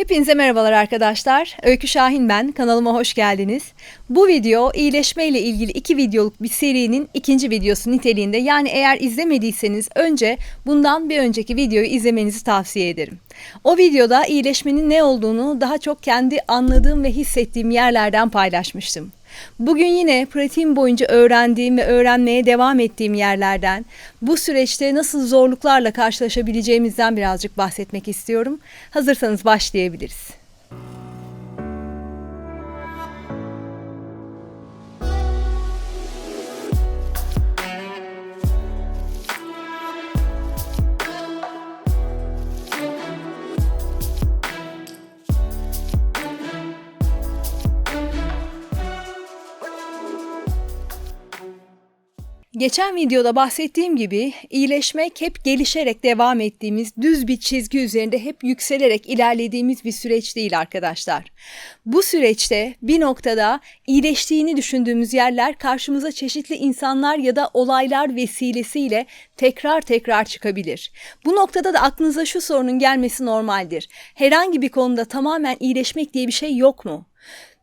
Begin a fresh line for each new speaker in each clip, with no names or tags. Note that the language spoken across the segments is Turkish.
Hepinize merhabalar arkadaşlar. Öykü Şahin ben. Kanalıma hoş geldiniz. Bu video iyileşme ile ilgili iki videoluk bir serinin ikinci videosu niteliğinde. Yani eğer izlemediyseniz önce bundan bir önceki videoyu izlemenizi tavsiye ederim. O videoda iyileşmenin ne olduğunu daha çok kendi anladığım ve hissettiğim yerlerden paylaşmıştım. Bugün yine pratiğim boyunca öğrendiğim ve öğrenmeye devam ettiğim yerlerden, bu süreçte nasıl zorluklarla karşılaşabileceğimizden birazcık bahsetmek istiyorum. Hazırsanız başlayabiliriz. Geçen videoda bahsettiğim gibi iyileşmek hep gelişerek devam ettiğimiz düz bir çizgi üzerinde hep yükselerek ilerlediğimiz bir süreç değil arkadaşlar. Bu süreçte bir noktada iyileştiğini düşündüğümüz yerler karşımıza çeşitli insanlar ya da olaylar vesilesiyle tekrar tekrar çıkabilir. Bu noktada da aklınıza şu sorunun gelmesi normaldir. Herhangi bir konuda tamamen iyileşmek diye bir şey yok mu?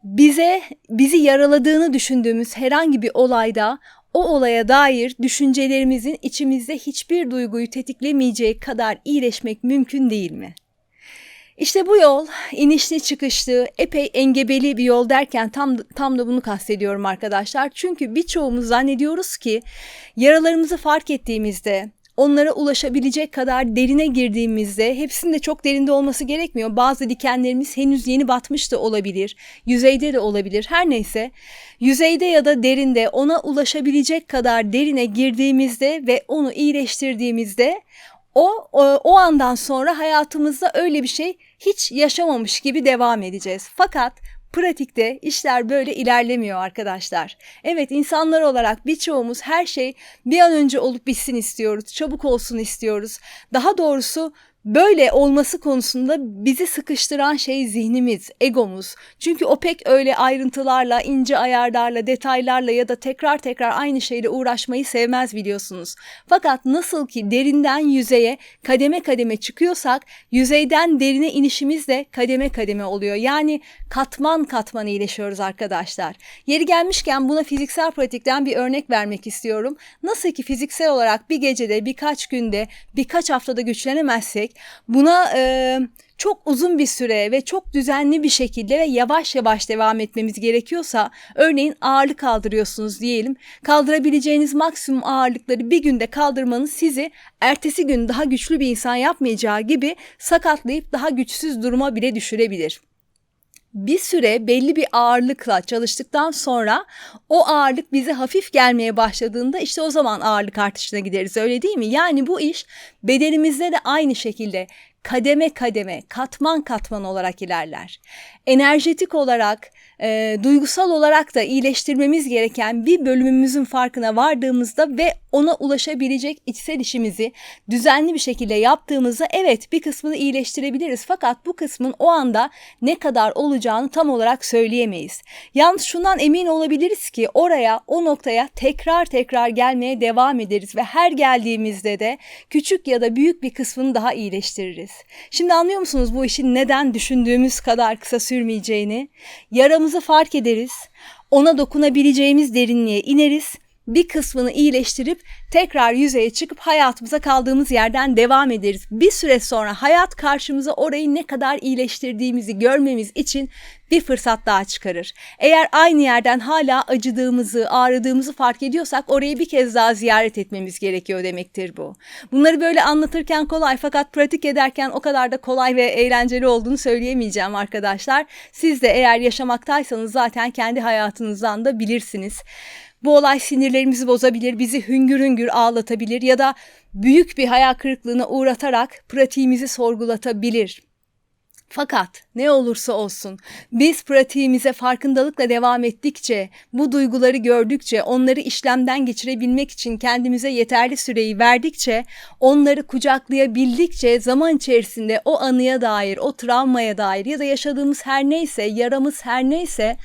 bize bizi yaraladığını düşündüğümüz herhangi bir olayda o olaya dair düşüncelerimizin içimizde hiçbir duyguyu tetiklemeyeceği kadar iyileşmek mümkün değil mi? İşte bu yol inişli çıkışlı, epey engebeli bir yol derken tam tam da bunu kastediyorum arkadaşlar. Çünkü birçoğumuz zannediyoruz ki yaralarımızı fark ettiğimizde, onlara ulaşabilecek kadar derine girdiğimizde hepsinin de çok derinde olması gerekmiyor. Bazı dikenlerimiz henüz yeni batmış da olabilir, yüzeyde de olabilir. Her neyse yüzeyde ya da derinde ona ulaşabilecek kadar derine girdiğimizde ve onu iyileştirdiğimizde o, o o andan sonra hayatımızda öyle bir şey hiç yaşamamış gibi devam edeceğiz. Fakat Pratikte işler böyle ilerlemiyor arkadaşlar. Evet insanlar olarak birçoğumuz her şey bir an önce olup bitsin istiyoruz. Çabuk olsun istiyoruz. Daha doğrusu Böyle olması konusunda bizi sıkıştıran şey zihnimiz, egomuz. Çünkü o pek öyle ayrıntılarla, ince ayarlarla, detaylarla ya da tekrar tekrar aynı şeyle uğraşmayı sevmez biliyorsunuz. Fakat nasıl ki derinden yüzeye kademe kademe çıkıyorsak, yüzeyden derine inişimiz de kademe kademe oluyor. Yani katman katman iyileşiyoruz arkadaşlar. Yeri gelmişken buna fiziksel pratikten bir örnek vermek istiyorum. Nasıl ki fiziksel olarak bir gecede, birkaç günde, birkaç haftada güçlenemezsek, Buna e, çok uzun bir süre ve çok düzenli bir şekilde ve yavaş yavaş devam etmemiz gerekiyorsa örneğin ağırlık kaldırıyorsunuz diyelim. Kaldırabileceğiniz maksimum ağırlıkları bir günde kaldırmanız sizi ertesi gün daha güçlü bir insan yapmayacağı gibi sakatlayıp daha güçsüz duruma bile düşürebilir bir süre belli bir ağırlıkla çalıştıktan sonra o ağırlık bize hafif gelmeye başladığında işte o zaman ağırlık artışına gideriz öyle değil mi? Yani bu iş bedenimizde de aynı şekilde kademe kademe, katman katman olarak ilerler. Enerjetik olarak, e, duygusal olarak da iyileştirmemiz gereken bir bölümümüzün farkına vardığımızda ve ona ulaşabilecek içsel işimizi düzenli bir şekilde yaptığımızda evet bir kısmını iyileştirebiliriz. Fakat bu kısmın o anda ne kadar olacağını tam olarak söyleyemeyiz. Yalnız şundan emin olabiliriz ki oraya, o noktaya tekrar tekrar gelmeye devam ederiz ve her geldiğimizde de küçük ya da büyük bir kısmını daha iyileştiririz. Şimdi anlıyor musunuz bu işin neden düşündüğümüz kadar kısa sürmeyeceğini? Yaramızı fark ederiz, ona dokunabileceğimiz derinliğe ineriz bir kısmını iyileştirip tekrar yüzeye çıkıp hayatımıza kaldığımız yerden devam ederiz. Bir süre sonra hayat karşımıza orayı ne kadar iyileştirdiğimizi görmemiz için bir fırsat daha çıkarır. Eğer aynı yerden hala acıdığımızı, ağrıdığımızı fark ediyorsak orayı bir kez daha ziyaret etmemiz gerekiyor demektir bu. Bunları böyle anlatırken kolay fakat pratik ederken o kadar da kolay ve eğlenceli olduğunu söyleyemeyeceğim arkadaşlar. Siz de eğer yaşamaktaysanız zaten kendi hayatınızdan da bilirsiniz. Bu olay sinirlerimizi bozabilir, bizi hüngür hüngür ağlatabilir ya da büyük bir hayal kırıklığına uğratarak pratiğimizi sorgulatabilir. Fakat ne olursa olsun biz pratiğimize farkındalıkla devam ettikçe, bu duyguları gördükçe, onları işlemden geçirebilmek için kendimize yeterli süreyi verdikçe, onları kucaklayabildikçe zaman içerisinde o anıya dair, o travmaya dair ya da yaşadığımız her neyse, yaramız her neyse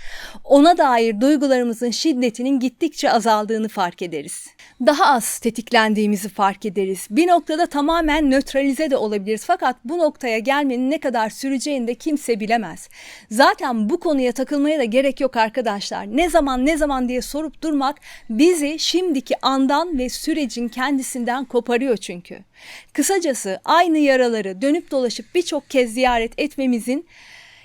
ona dair duygularımızın şiddetinin gittikçe azaldığını fark ederiz. Daha az tetiklendiğimizi fark ederiz. Bir noktada tamamen nötralize de olabiliriz. Fakat bu noktaya gelmenin ne kadar sürü döndüreceğini de kimse bilemez. Zaten bu konuya takılmaya da gerek yok arkadaşlar. Ne zaman ne zaman diye sorup durmak bizi şimdiki andan ve sürecin kendisinden koparıyor çünkü. Kısacası aynı yaraları dönüp dolaşıp birçok kez ziyaret etmemizin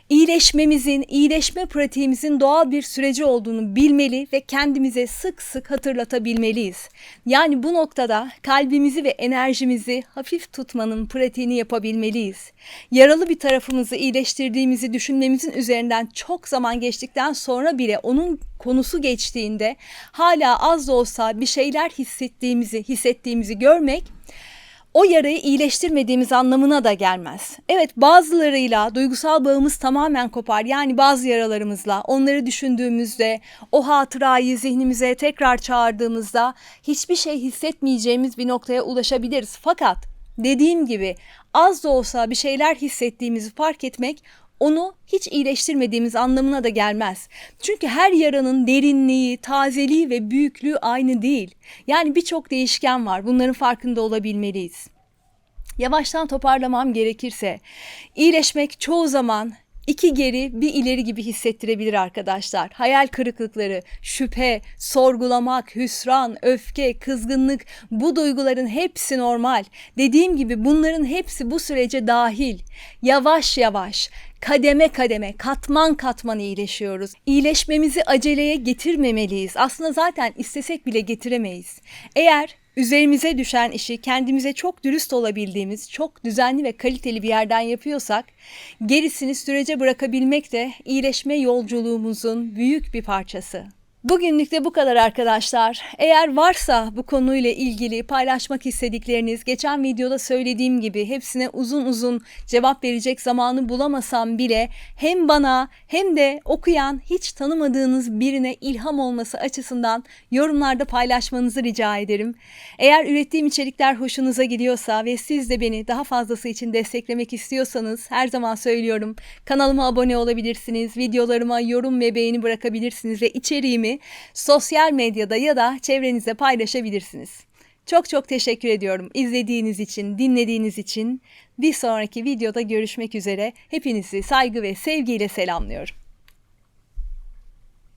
iyileşmemizin, iyileşme pratiğimizin doğal bir süreci olduğunu bilmeli ve kendimize sık sık hatırlatabilmeliyiz. Yani bu noktada kalbimizi ve enerjimizi hafif tutmanın pratiğini yapabilmeliyiz. Yaralı bir tarafımızı iyileştirdiğimizi düşünmemizin üzerinden çok zaman geçtikten sonra bile onun konusu geçtiğinde hala az da olsa bir şeyler hissettiğimizi, hissettiğimizi görmek o yarayı iyileştirmediğimiz anlamına da gelmez. Evet bazılarıyla duygusal bağımız tamamen kopar. Yani bazı yaralarımızla onları düşündüğümüzde o hatırayı zihnimize tekrar çağırdığımızda hiçbir şey hissetmeyeceğimiz bir noktaya ulaşabiliriz. Fakat dediğim gibi az da olsa bir şeyler hissettiğimizi fark etmek onu hiç iyileştirmediğimiz anlamına da gelmez. Çünkü her yaranın derinliği, tazeliği ve büyüklüğü aynı değil. Yani birçok değişken var. Bunların farkında olabilmeliyiz. Yavaştan toparlamam gerekirse, iyileşmek çoğu zaman iki geri bir ileri gibi hissettirebilir arkadaşlar. Hayal kırıklıkları, şüphe, sorgulamak, hüsran, öfke, kızgınlık bu duyguların hepsi normal. Dediğim gibi bunların hepsi bu sürece dahil. Yavaş yavaş kademe kademe, katman katman iyileşiyoruz. İyileşmemizi aceleye getirmemeliyiz. Aslında zaten istesek bile getiremeyiz. Eğer üzerimize düşen işi kendimize çok dürüst olabildiğimiz, çok düzenli ve kaliteli bir yerden yapıyorsak, gerisini sürece bırakabilmek de iyileşme yolculuğumuzun büyük bir parçası. Bugünlük de bu kadar arkadaşlar. Eğer varsa bu konuyla ilgili paylaşmak istedikleriniz, geçen videoda söylediğim gibi hepsine uzun uzun cevap verecek zamanı bulamasam bile hem bana hem de okuyan hiç tanımadığınız birine ilham olması açısından yorumlarda paylaşmanızı rica ederim. Eğer ürettiğim içerikler hoşunuza gidiyorsa ve siz de beni daha fazlası için desteklemek istiyorsanız her zaman söylüyorum kanalıma abone olabilirsiniz, videolarıma yorum ve beğeni bırakabilirsiniz ve içeriğimi sosyal medyada ya da çevrenizde paylaşabilirsiniz. Çok çok teşekkür ediyorum izlediğiniz için, dinlediğiniz için. Bir sonraki videoda görüşmek üzere. Hepinizi saygı ve sevgiyle selamlıyorum.